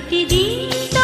প্রতিদিন